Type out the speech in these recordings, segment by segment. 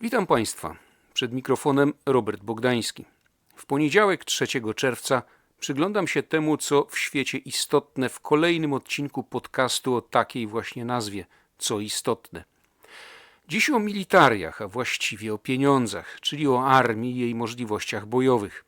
Witam Państwa. Przed mikrofonem Robert Bogdański. W poniedziałek 3 czerwca przyglądam się temu, co w świecie istotne w kolejnym odcinku podcastu o takiej właśnie nazwie Co istotne. Dziś o militariach, a właściwie o pieniądzach, czyli o armii i jej możliwościach bojowych.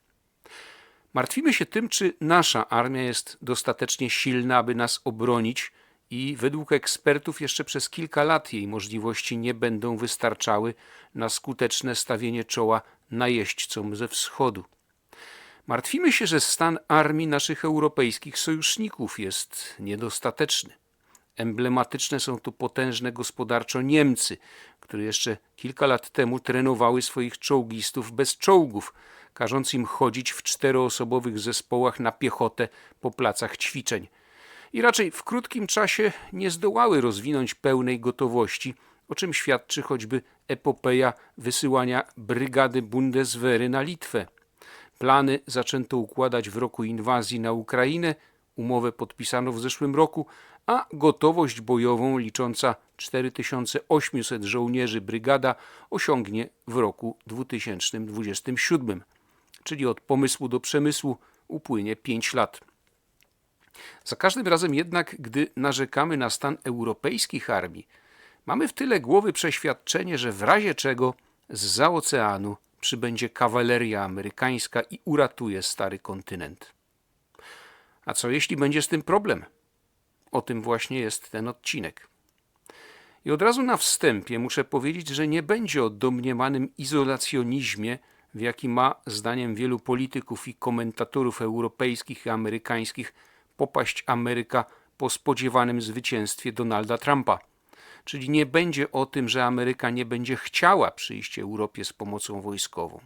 Martwimy się tym, czy nasza armia jest dostatecznie silna, aby nas obronić i według ekspertów jeszcze przez kilka lat jej możliwości nie będą wystarczały na skuteczne stawienie czoła najeźdźcom ze wschodu. Martwimy się, że stan armii naszych europejskich sojuszników jest niedostateczny. Emblematyczne są tu potężne gospodarczo Niemcy, które jeszcze kilka lat temu trenowały swoich czołgistów bez czołgów, każąc im chodzić w czteroosobowych zespołach na piechotę po placach ćwiczeń. I raczej w krótkim czasie nie zdołały rozwinąć pełnej gotowości, o czym świadczy choćby epopeja wysyłania brygady Bundeswehry na Litwę. Plany zaczęto układać w roku inwazji na Ukrainę, umowę podpisano w zeszłym roku, a gotowość bojową licząca 4800 żołnierzy brygada osiągnie w roku 2027, czyli od pomysłu do przemysłu upłynie 5 lat. Za każdym razem jednak, gdy narzekamy na stan europejskich armii, mamy w tyle głowy przeświadczenie, że w razie czego z oceanu przybędzie kawaleria amerykańska i uratuje stary kontynent. A co jeśli będzie z tym problem? O tym właśnie jest ten odcinek. I od razu na wstępie muszę powiedzieć, że nie będzie o domniemanym izolacjonizmie, w jaki ma, zdaniem wielu polityków i komentatorów europejskich i amerykańskich, popaść Ameryka po spodziewanym zwycięstwie Donalda Trumpa. Czyli nie będzie o tym, że Ameryka nie będzie chciała przyjść Europie z pomocą wojskową.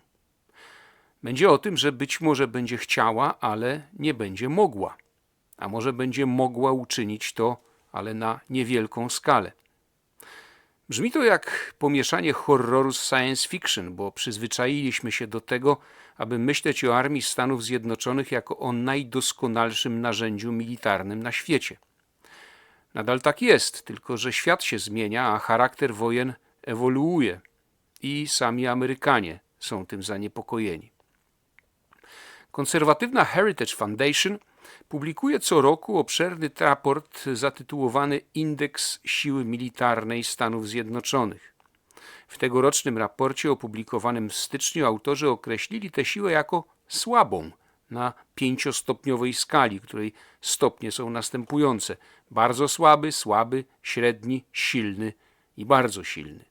Będzie o tym, że być może będzie chciała, ale nie będzie mogła. A może będzie mogła uczynić to, ale na niewielką skalę. Brzmi to jak pomieszanie horroru z science fiction, bo przyzwyczailiśmy się do tego, aby myśleć o armii Stanów Zjednoczonych jako o najdoskonalszym narzędziu militarnym na świecie. Nadal tak jest, tylko że świat się zmienia, a charakter wojen ewoluuje i sami Amerykanie są tym zaniepokojeni. Konserwatywna Heritage Foundation publikuje co roku obszerny raport zatytułowany Indeks Siły Militarnej Stanów Zjednoczonych. W tegorocznym raporcie opublikowanym w styczniu autorzy określili tę siłę jako słabą na pięciostopniowej skali, której stopnie są następujące: bardzo słaby, słaby, średni, silny i bardzo silny.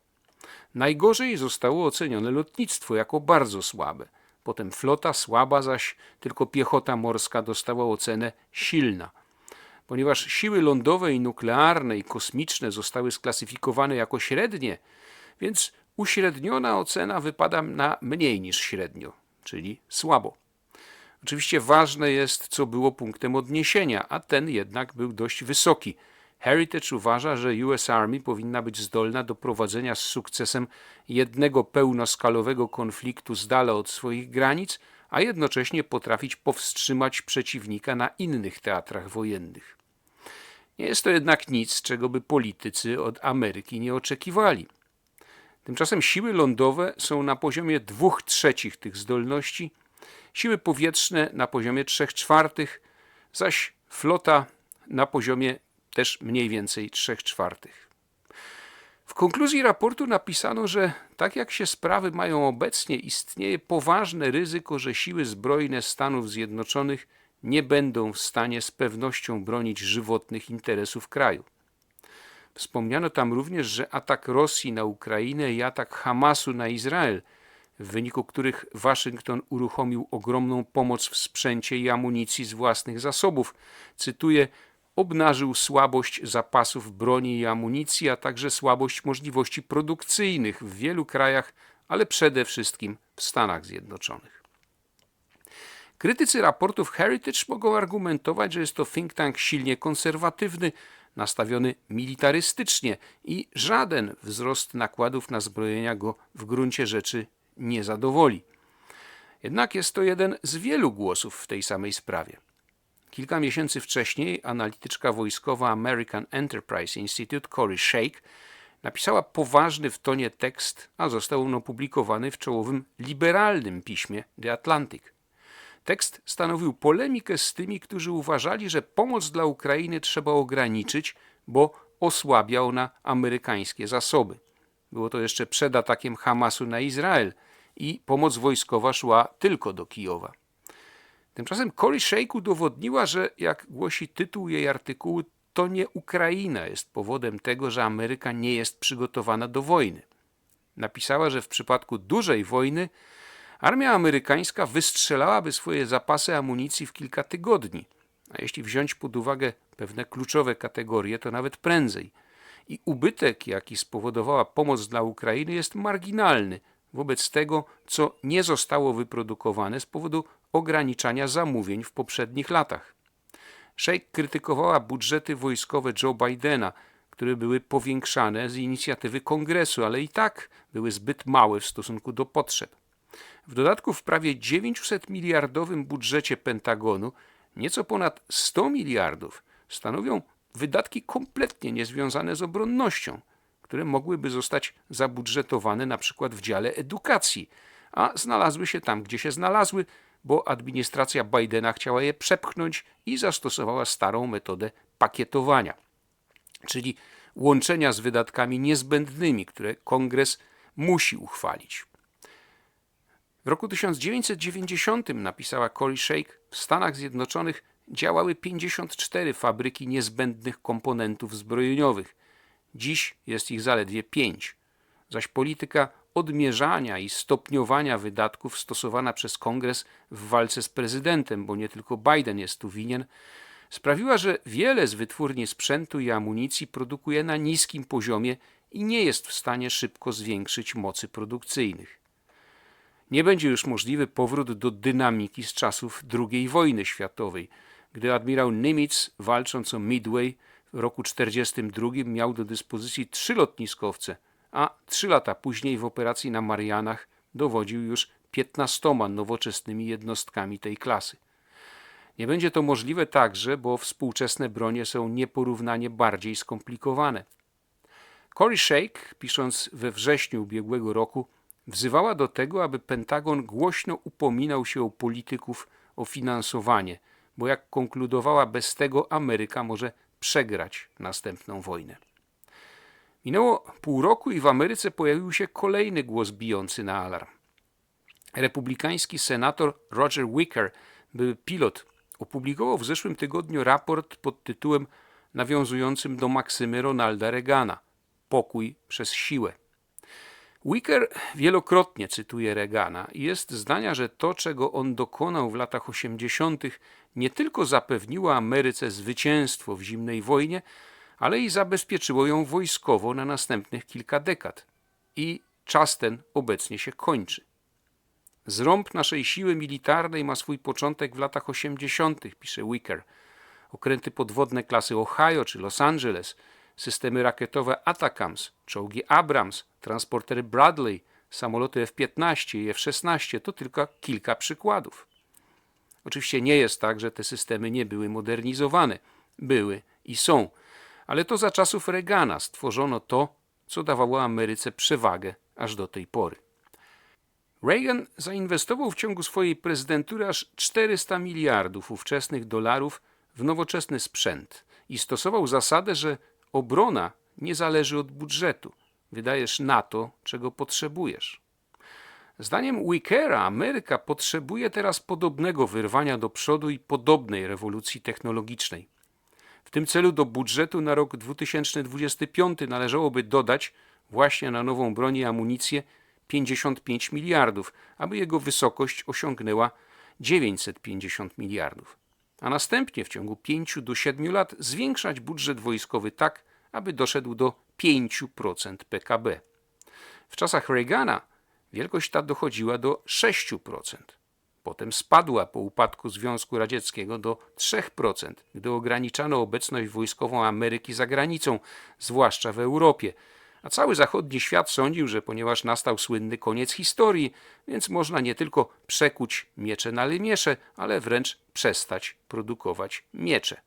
Najgorzej zostało ocenione lotnictwo jako bardzo słabe – Potem flota słaba, zaś tylko piechota morska dostała ocenę silna. Ponieważ siły lądowe i nuklearne i kosmiczne zostały sklasyfikowane jako średnie, więc uśredniona ocena wypada na mniej niż średnio, czyli słabo. Oczywiście ważne jest, co było punktem odniesienia, a ten jednak był dość wysoki – Heritage uważa, że US Army powinna być zdolna do prowadzenia z sukcesem jednego pełnoskalowego konfliktu z dala od swoich granic, a jednocześnie potrafić powstrzymać przeciwnika na innych teatrach wojennych. Nie jest to jednak nic, czego by politycy od Ameryki nie oczekiwali. Tymczasem siły lądowe są na poziomie dwóch trzecich tych zdolności, siły powietrzne na poziomie trzech czwartych, zaś flota na poziomie też mniej więcej 3 czwartych. W konkluzji raportu napisano, że tak jak się sprawy mają obecnie, istnieje poważne ryzyko, że siły zbrojne Stanów Zjednoczonych nie będą w stanie z pewnością bronić żywotnych interesów kraju. Wspomniano tam również, że atak Rosji na Ukrainę i atak Hamasu na Izrael, w wyniku których Waszyngton uruchomił ogromną pomoc w sprzęcie i amunicji z własnych zasobów, cytuję, obnażył słabość zapasów broni i amunicji, a także słabość możliwości produkcyjnych w wielu krajach, ale przede wszystkim w Stanach Zjednoczonych. Krytycy raportów Heritage mogą argumentować, że jest to think tank silnie konserwatywny, nastawiony militarystycznie i żaden wzrost nakładów na zbrojenia go w gruncie rzeczy nie zadowoli. Jednak jest to jeden z wielu głosów w tej samej sprawie. Kilka miesięcy wcześniej analityczka wojskowa American Enterprise Institute Corey Shake napisała poważny w tonie tekst, a został on opublikowany w czołowym liberalnym piśmie The Atlantic. Tekst stanowił polemikę z tymi, którzy uważali, że pomoc dla Ukrainy trzeba ograniczyć, bo osłabia ona amerykańskie zasoby. Było to jeszcze przed atakiem Hamasu na Izrael i pomoc wojskowa szła tylko do Kijowa. Tymczasem Cory Shake udowodniła, że jak głosi tytuł jej artykułu, to nie Ukraina jest powodem tego, że Ameryka nie jest przygotowana do wojny. Napisała, że w przypadku dużej wojny armia amerykańska wystrzelałaby swoje zapasy amunicji w kilka tygodni, a jeśli wziąć pod uwagę pewne kluczowe kategorie, to nawet prędzej. I ubytek, jaki spowodowała pomoc dla Ukrainy, jest marginalny wobec tego, co nie zostało wyprodukowane z powodu ograniczania zamówień w poprzednich latach. Sheikh krytykowała budżety wojskowe Joe Bidena, które były powiększane z inicjatywy kongresu, ale i tak były zbyt małe w stosunku do potrzeb. W dodatku w prawie 900 miliardowym budżecie Pentagonu nieco ponad 100 miliardów stanowią wydatki kompletnie niezwiązane z obronnością, które mogłyby zostać zabudżetowane na przykład w dziale edukacji, a znalazły się tam, gdzie się znalazły, bo administracja Bidena chciała je przepchnąć i zastosowała starą metodę pakietowania, czyli łączenia z wydatkami niezbędnymi, które kongres musi uchwalić. W roku 1990 napisała Cory Shake, w Stanach Zjednoczonych działały 54 fabryki niezbędnych komponentów zbrojeniowych. Dziś jest ich zaledwie 5. Zaś polityka odmierzania i stopniowania wydatków stosowana przez kongres w walce z prezydentem, bo nie tylko Biden jest tu winien, sprawiła, że wiele z wytwórni sprzętu i amunicji produkuje na niskim poziomie i nie jest w stanie szybko zwiększyć mocy produkcyjnych. Nie będzie już możliwy powrót do dynamiki z czasów II wojny światowej, gdy admirał Nimitz, walcząc o Midway w roku 1942, miał do dyspozycji trzy lotniskowce, a trzy lata później w operacji na Marianach dowodził już 15 nowoczesnymi jednostkami tej klasy. Nie będzie to możliwe także, bo współczesne bronie są nieporównanie bardziej skomplikowane. Cory Shake, pisząc we wrześniu ubiegłego roku, wzywała do tego, aby Pentagon głośno upominał się o polityków o finansowanie, bo jak konkludowała, bez tego Ameryka może przegrać następną wojnę. Minęło pół roku i w Ameryce pojawił się kolejny głos bijący na alarm. Republikański senator Roger Wicker, były pilot, opublikował w zeszłym tygodniu raport pod tytułem nawiązującym do maksymy Ronalda Reagana Pokój przez siłę. Wicker wielokrotnie cytuje Reagana i jest zdania, że to, czego on dokonał w latach 80., nie tylko zapewniło Ameryce zwycięstwo w zimnej wojnie, ale i zabezpieczyło ją wojskowo na następnych kilka dekad. I czas ten obecnie się kończy. Zrąb naszej siły militarnej ma swój początek w latach 80., pisze Wicker. Okręty podwodne klasy Ohio czy Los Angeles, systemy rakietowe Atacams, czołgi Abrams, transportery Bradley, samoloty F-15 i F-16 to tylko kilka przykładów. Oczywiście nie jest tak, że te systemy nie były modernizowane. Były i są. Ale to za czasów Reagana stworzono to, co dawało Ameryce przewagę aż do tej pory. Reagan zainwestował w ciągu swojej prezydentury aż 400 miliardów ówczesnych dolarów w nowoczesny sprzęt i stosował zasadę, że obrona nie zależy od budżetu. Wydajesz na to, czego potrzebujesz. Zdaniem Wickera Ameryka potrzebuje teraz podobnego wyrwania do przodu i podobnej rewolucji technologicznej. W tym celu do budżetu na rok 2025 należałoby dodać właśnie na nową broń i amunicję 55 miliardów, aby jego wysokość osiągnęła 950 miliardów. A następnie w ciągu 5 do 7 lat zwiększać budżet wojskowy tak, aby doszedł do 5% PKB. W czasach Reagana wielkość ta dochodziła do 6%. Potem spadła po upadku Związku Radzieckiego do 3%, gdy ograniczano obecność wojskową Ameryki za granicą, zwłaszcza w Europie. A cały zachodni świat sądził, że ponieważ nastał słynny koniec historii, więc można nie tylko przekuć miecze na lymiesze, ale wręcz przestać produkować miecze.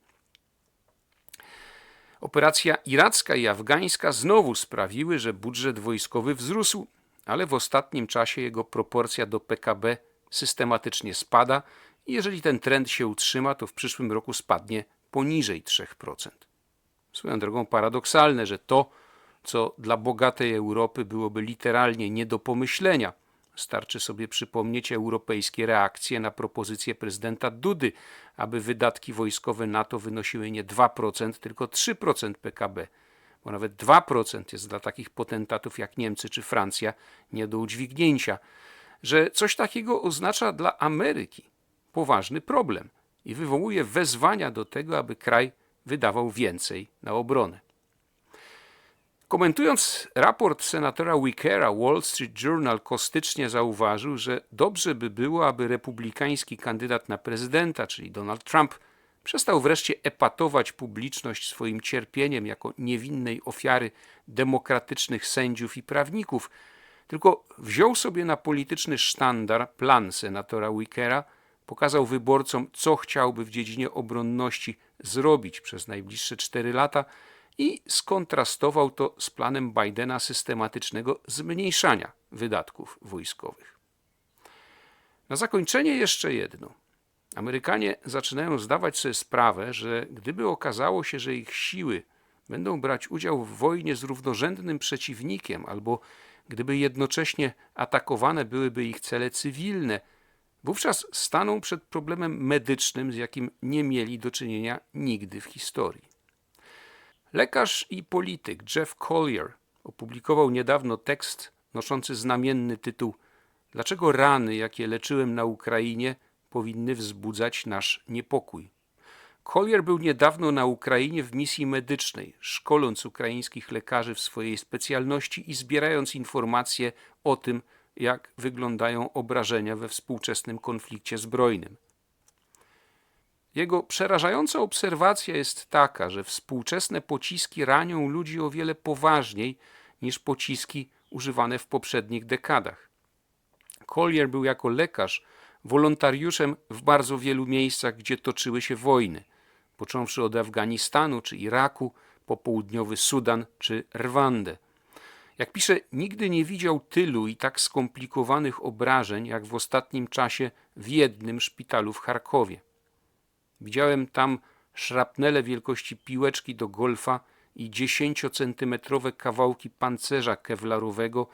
Operacja iracka i afgańska znowu sprawiły, że budżet wojskowy wzrósł, ale w ostatnim czasie jego proporcja do PKB systematycznie spada i jeżeli ten trend się utrzyma, to w przyszłym roku spadnie poniżej 3%. Swoją drogą paradoksalne, że to, co dla bogatej Europy byłoby literalnie nie do pomyślenia, starczy sobie przypomnieć europejskie reakcje na propozycję prezydenta Dudy, aby wydatki wojskowe NATO wynosiły nie 2%, tylko 3% PKB, bo nawet 2% jest dla takich potentatów jak Niemcy czy Francja nie do udźwignięcia, że coś takiego oznacza dla Ameryki poważny problem i wywołuje wezwania do tego, aby kraj wydawał więcej na obronę. Komentując raport senatora Wickera, Wall Street Journal kostycznie zauważył, że dobrze by było, aby republikański kandydat na prezydenta, czyli Donald Trump, przestał wreszcie epatować publiczność swoim cierpieniem jako niewinnej ofiary demokratycznych sędziów i prawników, tylko wziął sobie na polityczny sztandar plan senatora Wickera, pokazał wyborcom, co chciałby w dziedzinie obronności zrobić przez najbliższe cztery lata i skontrastował to z planem Bidena systematycznego zmniejszania wydatków wojskowych. Na zakończenie jeszcze jedno. Amerykanie zaczynają zdawać sobie sprawę, że gdyby okazało się, że ich siły będą brać udział w wojnie z równorzędnym przeciwnikiem, albo gdyby jednocześnie atakowane byłyby ich cele cywilne, wówczas staną przed problemem medycznym, z jakim nie mieli do czynienia nigdy w historii. Lekarz i polityk Jeff Collier opublikował niedawno tekst noszący znamienny tytuł Dlaczego rany, jakie leczyłem na Ukrainie, powinny wzbudzać nasz niepokój? Collier był niedawno na Ukrainie w misji medycznej, szkoląc ukraińskich lekarzy w swojej specjalności i zbierając informacje o tym, jak wyglądają obrażenia we współczesnym konflikcie zbrojnym. Jego przerażająca obserwacja jest taka, że współczesne pociski ranią ludzi o wiele poważniej niż pociski używane w poprzednich dekadach. Collier był jako lekarz wolontariuszem w bardzo wielu miejscach, gdzie toczyły się wojny, począwszy od Afganistanu czy Iraku, po południowy Sudan czy Rwandę. Jak pisze, nigdy nie widział tylu i tak skomplikowanych obrażeń, jak w ostatnim czasie w jednym szpitalu w Charkowie. Widziałem tam szrapnele wielkości piłeczki do golfa i dziesięciocentymetrowe kawałki pancerza kewlarowego,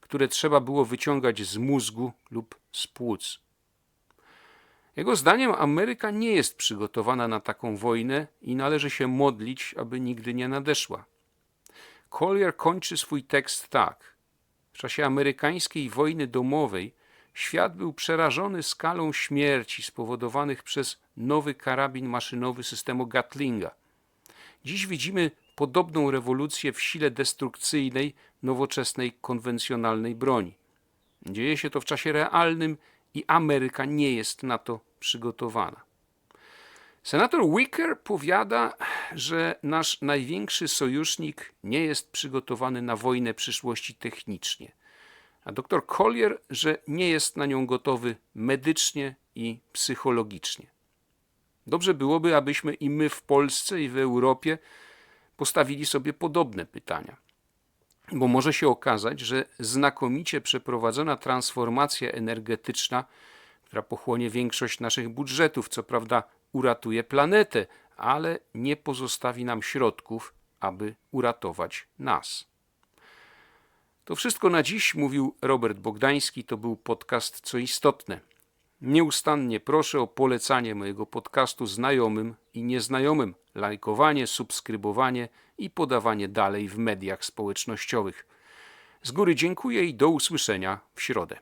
które trzeba było wyciągać z mózgu lub z płuc. Jego zdaniem Ameryka nie jest przygotowana na taką wojnę i należy się modlić, aby nigdy nie nadeszła. Collier kończy swój tekst tak. W czasie amerykańskiej wojny domowej świat był przerażony skalą śmierci spowodowanych przez nowy karabin maszynowy systemu Gatlinga. Dziś widzimy podobną rewolucję w sile destrukcyjnej nowoczesnej konwencjonalnej broni. Dzieje się to w czasie realnym i Ameryka nie jest na to przygotowana. Senator Wicker powiada, że nasz największy sojusznik nie jest przygotowany na wojnę przyszłości technicznie, a dr Collier, że nie jest na nią gotowy medycznie i psychologicznie. Dobrze byłoby, abyśmy i my w Polsce i w Europie postawili sobie podobne pytania. Bo może się okazać, że znakomicie przeprowadzona transformacja energetyczna, która pochłonie większość naszych budżetów, co prawda uratuje planetę, ale nie pozostawi nam środków, aby uratować nas. To wszystko na dziś, mówił Robert Bogdański. To był podcast Co istotne. Nieustannie proszę o polecanie mojego podcastu znajomym i nieznajomym, lajkowanie, subskrybowanie i podawanie dalej w mediach społecznościowych. Z góry dziękuję i do usłyszenia w środę.